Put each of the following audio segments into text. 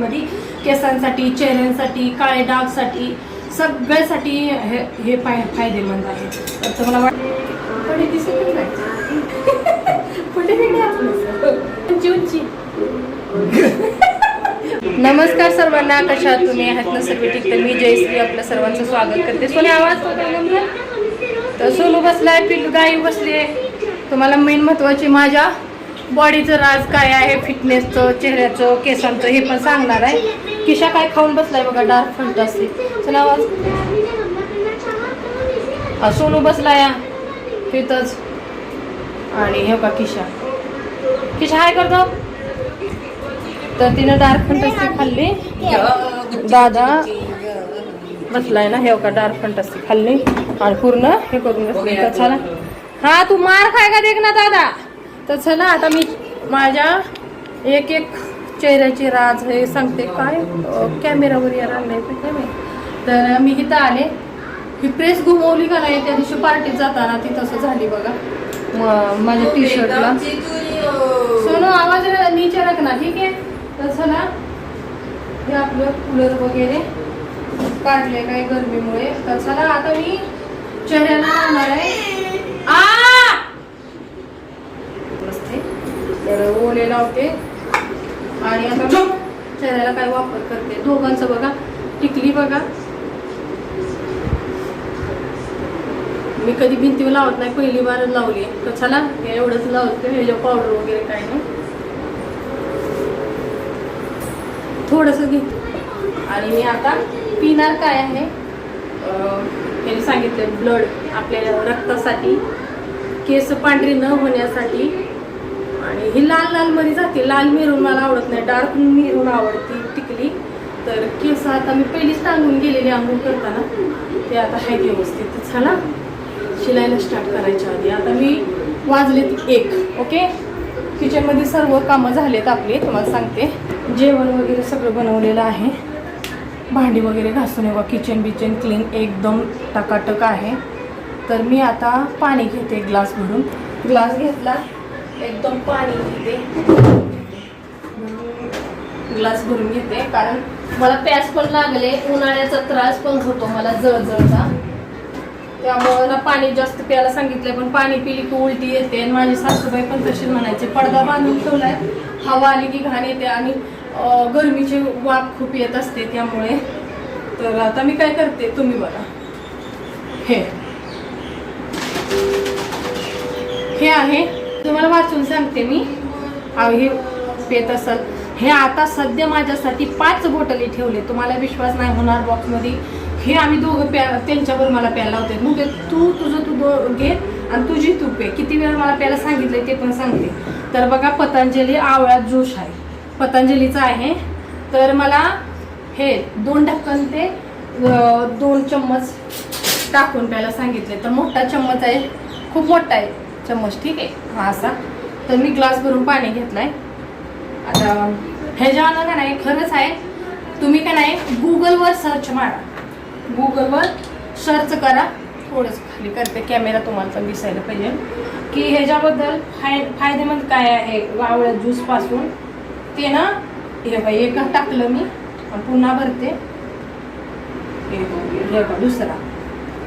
मध्ये केसांसाठी चेहऱ्यांसाठी काळे डागसाठी सगळ्यासाठी हे हे फाय फायदेमंद आहे. तर तुम्हाला वाटते दिसत नाही. उंची. नमस्कार सर्वांना कशा तुम्ही? आहात ना सर्व ठीक? तर मी जयश्री आपल्या सर्वांचं स्वागत करते. सोने आवाज होता तर सोनू बसलाय पिल्लू गाई बसली तुम्हाला मेन महत्वाची माझ्या बॉडीचं राज काय आहे फिटनेसचं चेहऱ्याचं केसांचं हे पण सांगणार आहे. किशा काय खाऊन बसलाय बघा डार्क फंट असते चला आवाज. हा सोनू बसलाय तिथंच. आणि हे का किशा. किशा काय करतो तर तिनं डार्क फंटस्टी खाल्ली. दादा बसलाय ना हे का डार्क फंटस्टी खाल्ली. आणि पूर्ण हे करून बसली. चला. हा तू मार खाय का देख ना दादा? तर चला आता मी माझ्या एक एक चेहऱ्याची राज हे सांगते. काय? कॅमेरावर यायला माहीत. तर मी इथं आले. ही प्रेस घुमवली का नाही त्या दिवशी पार्टीत जाताना ती तसं झाली बघा. म- माझ्या टी शर्टला सोनू आवाज नीचे रखना ठीक आहे. तर चला हे आपलं कूलर वगैरे काढले काय गरमीमुळे. तर चला आता मी चेहऱ्याला लावणार आहे. आ! तर ओले लावते. आणि आता चेहऱ्याला काय वापर करते. दोघांचं बघा. टिकली बघा. मी कधी भिंतीवर लावत नाही. पहिली बार लावली. तर चला हे एवढंच लावते. ह्याच्या पावडर वगैरे काय नाही. थोडंसं घे. आणि मी आता पिणार काय आहे? त्यांनी सांगितलं ब्लड आपल्या रक्तासाठी. केस पांढरी न होण्यासाठी. आणि ही लाल लाल मध्ये जाते. लाल मिरून मला आवडत नाही. डार्क मिरून आवडती टिकली. तर केस आता मी पहिलीच टांगून गेलेली आंघोळ करताना. ते आता आहेत व्यवस्थित. झाला शिलाईला शिलायला स्टार्ट करायच्या आधी. आता मी वाजलेत एक ओके किचनमध्ये सर्व कामं झालेत आपली तुम्हाला सांगते. जेवण वगैरे सगळं बनवलेलं आहे. भांडी वगैरे घासून येवा किचन बिचन क्लीन एकदम टकाटक आहे. तर मी आता पाणी घेते ग्लास भरून. ग्लास घेतला. एकदम पाणी घेते ग्लास भरून घेते. कारण मला प्यास पण लागले उन्हाळ्याचा त्रास पण होतो मला जळजळचा त्यामुळे ना पाणी जास्त प्यायला सांगितलंय पण पाणी पिली की उलटी येते. आणि माझी सासूबाई पण तशीच म्हणायचे पडदा बांधून ठेवलाय हवा आली की घाण येते आणि गरमीची वाफ खूप येत असते त्यामुळे. तर आता मी काय करते तुम्ही बघा. हे. हे आहे तुम्हाला वाचून सांगते मी. अहो, हे पेत असाल. हे आता सध्या माझ्यासाठी पाच बोटली ठेवले. तुम्हाला विश्वास नाही होणार बॉक्समध्ये हे आम्ही दोघं प्या त्यांच्यावर मला प्यायला होते मग तू तुझं तू दो घे आणि तुझी तू पे. किती वेळ मला प्यायला सांगितलं ते पण सांगते. तर बघा पतंजली आवळा ज्यूस आहे. पतंजलीचा आहे. तर मला हे दोन ढक्कन ते दोन चम्मच टाकून प्यायला सांगितले तर मोठा चम्मच आहे. खूप मोठा आहे. चम्मच ठीक आहे? हा असा. तर मी ग्लास भरून पाणी घेतलाय. आता ह्याच्यावर का नाही खरंच आहे. तुम्ही का नाही गुगलवर सर्च मारा. गुगलवर सर्च करा. थोडंसं खाली करते कॅमेरा तुम्हाला दिसायला पाहिजे. की ह्याच्याबद्दल फाय फायदेमंद काय आहे? आवळ्या ज्यूसपासून ते ना हे बाई एक टाकलं मी पुन्हा भरते. हे हे बघ, दुसरा.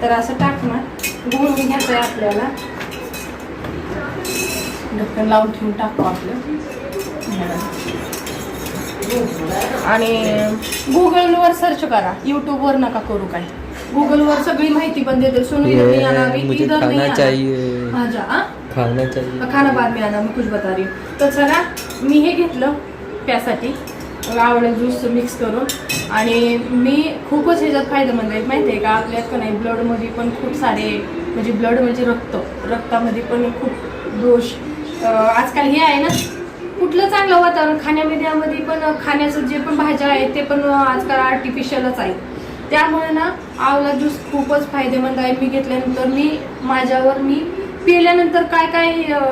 तर असं टाकणार. गुळून घ्यायचं आहे आपल्याला. ढक्कन लावून ठेवून टाकू आपलं. आणि गुगलवर सर्च करा. यूट्यूबवर नका करू काय. गुगलवर सगळी माहिती पण देते सुनो इधर नहीं आना अभी, ये मुझे इधर नहीं खाना आना। चाहिए हाँ जा हाँ? खाना चाहिए खाना बाद में आना मी कुछ बता रही हूँ तर चला मी हे घेतलं त्यासाठी आवडलं ज्यूस मिक्स करून. आणि मी खूपच ह्याच्यात फायदेमंद आहेत माहिती आहे का आपल्यात का नाही ब्लडमध्ये पण खूप सारे म्हणजे ब्लड म्हणजे रक्त. रक्तामध्ये पण खूप दोष आजकाल हे आहे ना कुठलं चांगलं वातावरण? खाण्यामध्ये पण खाण्याचं जे पण भाज्या आहेत ते पण आजकाल आर्टिफिशियलच आहेत त्यामुळे ना आवला ज्यूस खूपच फायदेमंद आहे. मी घेतल्यानंतर मी माझ्यावर मी पिल्यानंतर काय काय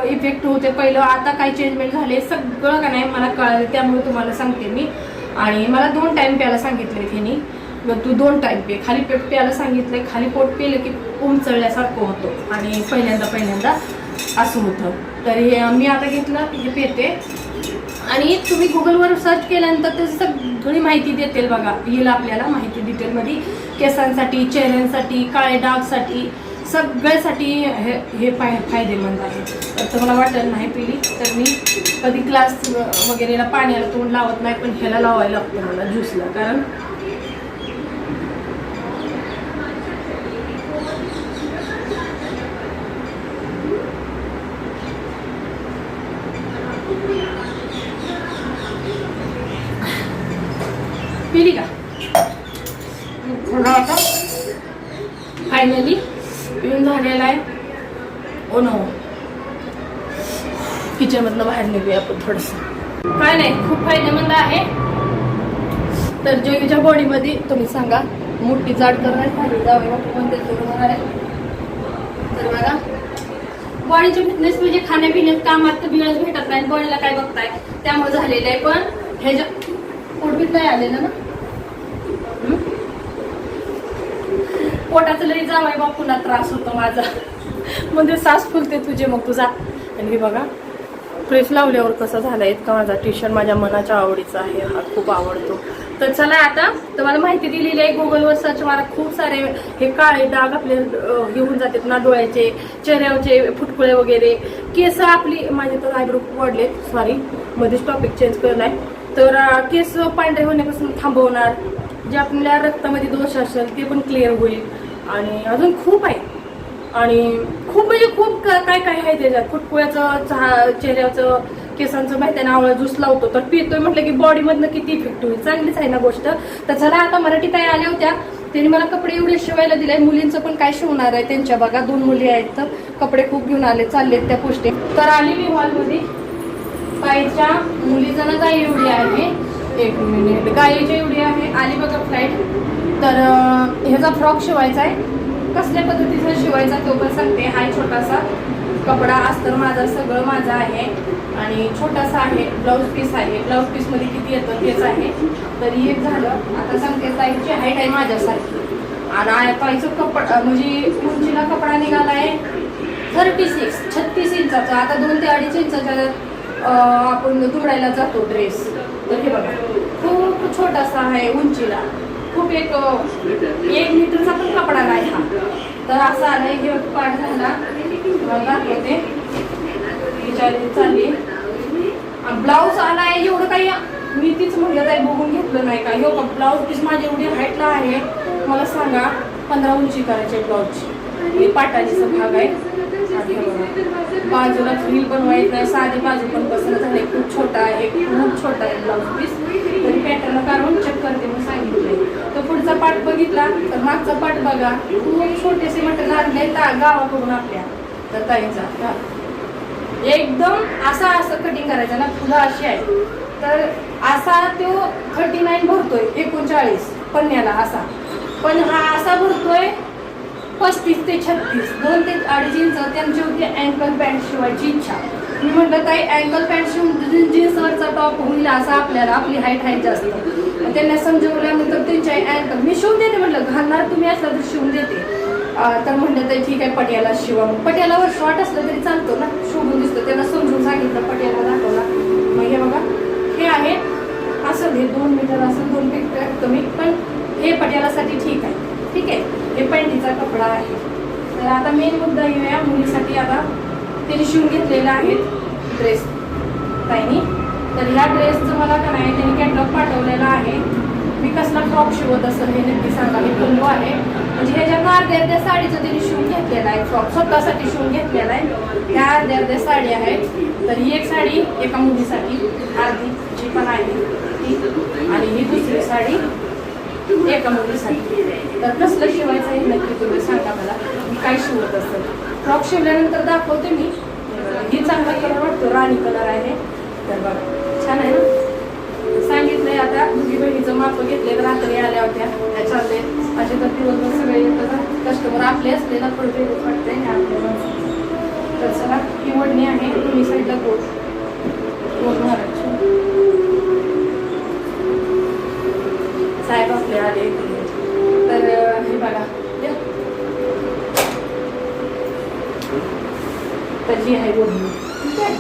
इफेक्ट होते पहिलं आता काय चेंजमेंट झाले सगळं का नाही मला कळालं त्यामुळे तुम्हाला सांगते मी. आणि मला दोन टाईम प्यायला सांगितले त्यांनी. मग तू दोन टाईम पे. खाली पेट प्यायला सांगितलं खाली पोट पिलं की उमचळल्यासारखं होतं. आणि पहिल्यांदा पहिल्यांदा असं होतं. तर हे मी आता घेतलं हे पेते. आणि तुम्ही गुगलवर सर्च केल्यानंतर ते सगळी माहिती देतील बघा. येईल आपल्याला माहिती डिटेलमध्ये केसांसाठी चेहऱ्यांसाठी काळे डागसाठी सगळ्यासाठी हे हे फाय फायदेमंद आहे. तर तुम्हाला वाटत नाही पिली तर मी कधी क्लास वगैरेला पाण्याला तोंड लावत नाही पण ह्याला लावायला लागतं मला ज्यूसला कारण पिली का थोडा आता फायनली पिऊन झालेला आहे ओ नो किचनमधनं बाहेर निघूया आपण थोडंसं. काय नाही खूप फायदेमंद आहे. तर जगीच्या बॉडीमध्ये तुम्ही सांगा मोठी जाड करणार खाली जावे कोणते बरोबर आहे. तर बघा. बॉडीची फिटनेस म्हणजे खाण्यापिण्यात कामात तर बिळच भेटत नाही बॉडीला काय बघताय? त्यामुळे झालेलं आहे पण ह्याच्या पोटबीत नाही आलेलं ना? पोटाचं लई जावाय बापूला त्रास होतो माझा. म्हणजे सास फुलते तुझे मग तुझा. आणि हे बघा. प्रेस लावल्यावर कसं झालं इतका माझा टी शर्ट माझ्या मनाच्या आवडीचा आहे हा खूप आवडतो. तर चला आता तुम्हाला माहिती दिलेली आहे गुगलवर सर्च मारा खूप सारे हे काळे डाग आपले घेऊन जातात ना डोळ्याचे चेहऱ्यावरचे फुटकुळे वगैरे. केस आपली माझे तर आयब्रो वाढलेत सॉरी मध्येच टॉपिक चेंज केलाय तर केस पांढरे होण्यापासून थांबवणार जे आपल्या रक्तामध्ये दोष असेल ते पण क्लिअर होईल. आणि अजून खूप आहे. आणि खूप म्हणजे खूप का- काय काय आहे त्याच्यात? फुटकुळ्याचं चहा चेहऱ्याचं केसांचं माहिती आहे ना आवळा ज्यूस लावतो. तर पितोय म्हटलं की बॉडीमधनं किती इफेक्ट होईल? चांगलीच आहे ना गोष्ट. तर चला आता मराठी ताई आल्या होत्या. त्यांनी मला कपडे एवढे शिवायला दिले. मुलींचं पण काय शिवणार आहे त्यांच्या बघा. दोन मुली आहेत तर कपडे खूप घेऊन आले चाललेत त्या गोष्टी तर आली मी हॉलमध्ये. बाईच्या मुलीचं ना गाय एवढी आहे. एक मिनिट गायीची एवढी आहे. आली बघा फ्लाईट तर ह्याचा फ्रॉक शिवायचा आहे. कसल्या पद्धतीचा शिवायचा तो पण सांगते. हा छोटासा कपडा अस्तर माझा सगळं माझा आहे. आणि छोटासा आहे ब्लाऊज पीस आहे. ब्लाऊज पीसमध्ये किती येतं तेच आहे. तरी एक झालं. आता सांगते ताईची हाईट आहे माझ्यासारखी. आणि ताईचं कपडा म्हणजे उंचीला कपडा निघाला आहे थर्टी सिक्स छत्तीस इंचाचा. आता दोन ते अडीच इंचाच्या आपण दुडायला जातो ड्रेस तर हे बघा खूप छोटासा आहे उंचीला. खूप एक एक मीटरचा पण कपडा नाही हा. तर असं आलं की पाठ झाला. तुम्हाला दाखवते. विचारली चालली. ब्लाऊज आलाय एवढं काही मी तीच म्हटलं आहे बघून घेतलं नाही का? हो का ब्लाऊज पीस माझी एवढी हाईटला आहे. मला सांगा पंधरा उंची करायची ब्लाऊजची ही पाटाचीचा भाग आहे. बाजूला फ्रील पण वाईट नाही साधी बाजू पण पसंत झाली. खूप छोटा आहे खूप छोटा आहे ब्लाऊज पीस तरी पॅटर्न काढून चेक करते मग सांगितले पुढचा पाठ बघितला तर मागचा पाठ बघा. खूप छोटेसे म्हटलं ता गावाकडून आपल्या. तर ताईंचा एकदम असा असं कटिंग करायचं ना फुलं अशी आहे. तर असा तो थर्टी नाईन भरतोय एकोणचाळीस पन्न्याला असा. पण हा असा भरतोय पस्तीस ते छत्तीस दोन ते अडीच इंच त्यांची होती अँकल पॅन्ट शिवायची इच्छा. मी म्हटलं ताई अँकल पॅन्ट शिवून जीन्सवरचा टॉप होईल असा आपल्याला आपली हाईट हाईट जास्त. मग त्यांना समजवल्यानंतर त्यांच्या अँकल मी शिवून देते म्हटलं घालणार तुम्ही असला तर शिवून देते. तर म्हणलं तर ठीक आहे पटियाला शिवा. मग पटियालावर शॉर्ट असलं तरी चालतो ना शोभून दिसतो. त्यांना समजून सांगितलं पटियाला दाखवला मग हे बघा हे आहे. असं हे दोन मीटर असं दोन मीटर कमी पण हे पटियालासाठी ठीक आहे. ठीक आहे? हे पैंटीचा कपडा आहे. तर आता मेन मुद्दा येऊया मुलीसाठी आता त्यांनी शिवून घेतलेला आहे ड्रेस ताईनी तर ह्या ड्रेसचं मला का नाही त्यांनी कॅटलॉग पाठवलेला आहे. मी कसला फ्रॉक शिवत असेल हे नक्की सांगा. मी कोणतो आहे. म्हणजे ह्याच्यात अर्ध्या अर्ध्या साडीचं त्यांनी शिवून घेतलेला आहे. फ्रॉक स्वतःसाठी शिवून घेतलेला आहे. ह्या अर्ध्या अर्ध्या साडी आहेत. तर ही एक साडी एका मुलीसाठी अर्धी जी पण आहे ती. आणि ही दुसरी साडी एका मुलीसाठी. तर कसलं शिवायचं हे नक्की तुम्ही सांगा मला. मी काय शिवत असेल? फ्रॉक शिवल्यानंतर दाखवते मी. ही चांगला कलर वाटतो. राणी कलर आहे. तर बघा छान आहे ना? सांगितलंय आता दोघी बहिणीचं माप घेतले तर रात्री आल्या होत्या. त्या असे तर दिवसभर सगळे येतात कस्टमर आपले असले ना थोडं वेगळंच वाटतंय आपल्या तर चला ही वडणी आहे तुम्ही साईडला गोड गोड मारायची साहेब आपले आले. तर हे बघा. तर जी आहे वडणी ठीक आहे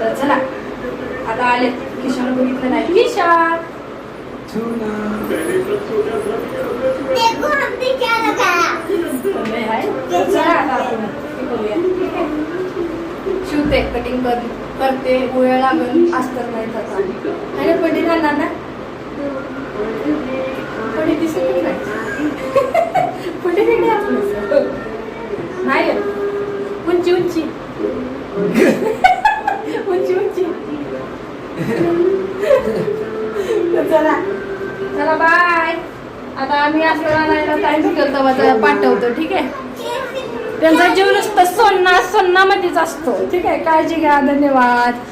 तर चला आता आले किशन बघितलं नाही किशन देखो हमने क्या लगाया नाही आहे. तर चला आता आपण हे करूया. ठीक आहे? शिवते कर करते गोळ्या लागून अस्तर नाही जातात आणि पडी घालणार ना? पडी दिसत नाही पडी तिकडे आपलं नाही उंची उंची. उंची उंची. चला. चला बाय आता आम्ही असं राहणार करतो पाठवतो ठीक आहे? त्यांचा जीव नुसतं सोन्ना सोन्नामध्येच असतो. ठीक आहे? काळजी घ्या. धन्यवाद.